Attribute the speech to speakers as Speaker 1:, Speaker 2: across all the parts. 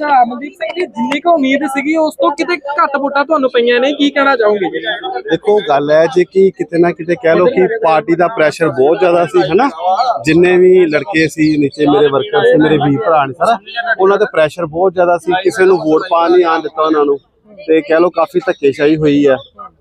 Speaker 1: ਅੱਛਾ ਅਮਨਦੀਪ ਸਿੰਘ ਜੀ, ਜਿੰਨੀ ਕੁ ਉਮੀਦ ਸੀਗੀ, ਉਸ ਤੋਂ ਕਿਤੇ ਘੱਟ ਵੋਟਾਂ ਤੁਹਾਨੂੰ ਪਈਆਂ ਨੇ? ਕੀ ਕਹਿਣਾ ਚਾਹੋਗੇ?
Speaker 2: ਦੇਖੋ, ਗੱਲ ਹੈ ਜੀ ਕਿ ਕਿਤੇ ਨਾ ਕਿਤੇ ਕਹਿ ਲੋ ਕਿ ਪਾਰਟੀ ਦਾ ਪ੍ਰੈਸ਼ਰ ਬਹੁਤ ਜ਼ਿਆਦਾ ਸੀ, ਹਨਾ? ਜਿੰਨੇ ਵੀ ਲੜਕੇ ਸੀ, ਨੀਚੇ ਮੇਰੇ ਵਰਕਰ ਸੀ, ਮੇਰੇ ਵੀਰ ਭਰਾ ਨੇ ਸਾਰਾ, ਉਹਨਾਂ ਤੇ ਪ੍ਰੈਸ਼ਰ ਬਹੁਤ ਜ਼ਿਆਦਾ ਸੀ, ਕਿਸੇ ਨੂੰ ਵੋਟ ਪਾ ਨਹੀਂ ਆਣ ਦਿੱਤਾ ਉਹਨਾਂ ਨੂੰ। ਤੇ ਕਹਿ ਲੋ ਕਾਫੀ ਧੱਕੇਸ਼ਾਹੀ ਹੋਈ ਹੈ।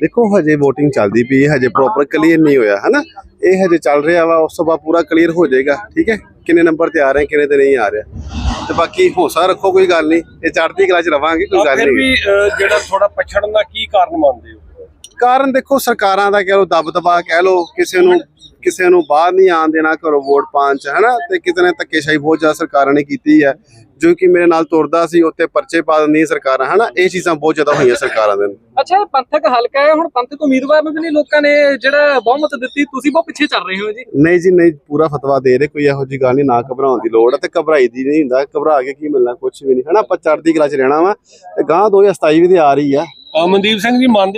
Speaker 2: ਦੇਖੋ ਹਜੇ VOTING ਚੱਲਦੀ ਪਈ ਹੈ ਹਜੇ ਪ੍ਰੋਪਰ ਕਲੀਅਰ ਨਹੀਂ ਹੋਇਆ ਹਨਾ? ਇਹ ਹਜੇ ਚੱਲ ਰਿਹਾ ਵਾ ਉਸ ਤੋਂ ਬਾਅਦ ਪੂਰਾ ਕਲੀਅਰ ਹੋ ਜਾਏਗਾ ਠੀਕ ਹੈ? ਕਿੰਨੇ ਨੰਬਰ ਤੇ ਆ ਰਹੇ ਕਿੰਨੇ ਤੇ ਨਹੀਂ ਆ ਰਿਹਾ? ਤੇ ਬਾਕੀ ਹੌਸਲਾ ਰੱਖੋ ਕੋਈ ਗੱਲ ਨਹੀਂ ਇਹ ਚੜ੍ਹਦੀ ਕਲਾ ਚ ਰਵਾਂਗੇ ਕੋਈ ਗੱਲ
Speaker 3: ਫਿਰ
Speaker 2: ਨਹੀਂ।
Speaker 3: ਵੀ ਜਿਹੜਾ ਥੋੜਾ ਪਛੜਨ ਦਾ ਕੀ ਕਾਰਨ ਮੰਨਦੇ ਹੋ?
Speaker 2: ਕਾਰਨ ਦੇਖੋ ਸਰਕਾਰਾਂ ਦਾ ਕਹਿ ਲੋ ਦਬ ਦਬਾ ਕਹਿ ਲੋ ਕਿਸੇ ਨੂੰ ਕਿਸੇ ਨੂੰ ਬਾਹਰ ਨਹੀਂ ਆਣ ਦੇਣਾ ਘਰੋਂ ਵੋਟ ਪਾਉਣ ਚ ਹਨਾ? ਤੇ ਕਿਤੇ ਨੇ ਧੱਕੇਸ਼ਾਹੀ ਬਹੁਤ ਜ਼ਿਆਦਾ ਸਰਕਾਰਾਂ ਨੇ ਕੀਤੀ ਹੈ। ਜੋ ਕਿ ਮੇਰੇ ਨਾਲ ਤੁਰਦਾ ਸੀ ਉੱਤੇ ਪਰਚੇ ਪਾ ਦਿੰਦੀਆਂ ਸਰਕਾਰਾਂ ਹਨਾ? ਇਹ ਚੀਜ਼ਾਂ ਬਹੁਤ ਜ਼ਿਆਦਾ ਹੋਈਆਂ ਸਰਕਾਰਾਂ ਦੇ।
Speaker 1: ਅੱਛਾ ਇਹ ਪੰਥਕ ਹਲਕਾ ਹੈ ਹੁਣ ਪੰਥਕ ਉਮੀਦਵਾਰ ਨੂੰ ਵੀ ਨਹੀਂ ਲੋਕਾਂ ਨੇ ਜਿਹੜਾ ਬਹੁਮਤ ਦਿੱਤੀ ਤੁਸੀਂ ਬਹੁਤ ਪਿੱਛੇ ਚੱਲ ਰਹੇ ਹੋ ਜੀ।
Speaker 2: ਨਹੀਂ ਜੀ ਨਹੀਂ ਪੂਰਾ ਫਤਵਾ ਦੇ ਰਹੇ ਕੋਈ ਇਹੋ ਜੀ ਗੱਲ ਨਹੀਂ ਨਾ ਘਬਰਾਉਣ ਦੀ ਲੋੜ ਹੈ ਤੇ ਘਬਰਾਈ ਦੀ ਨਹੀਂ ਹੁੰਦਾ ਘਬਰਾ ਕੇ ਕੀ ਮਿਲਣਾ ਕੁਝ ਵੀ ਨਹੀਂ ਹਨਾ? ਆਪਾਂ ਚੜ੍ਹਦੀ ਕਲਾ ਚ ਰਹਿਣਾ ਵਾ। ਤੇ ਗਾਂ 2027 ਵੀ ਤੇ ਆ ਰਹੀ ਆ।
Speaker 3: ਅਮਨਦੀਪ ਸਿੰਘ ਜੀ ਮੰਨਦੇ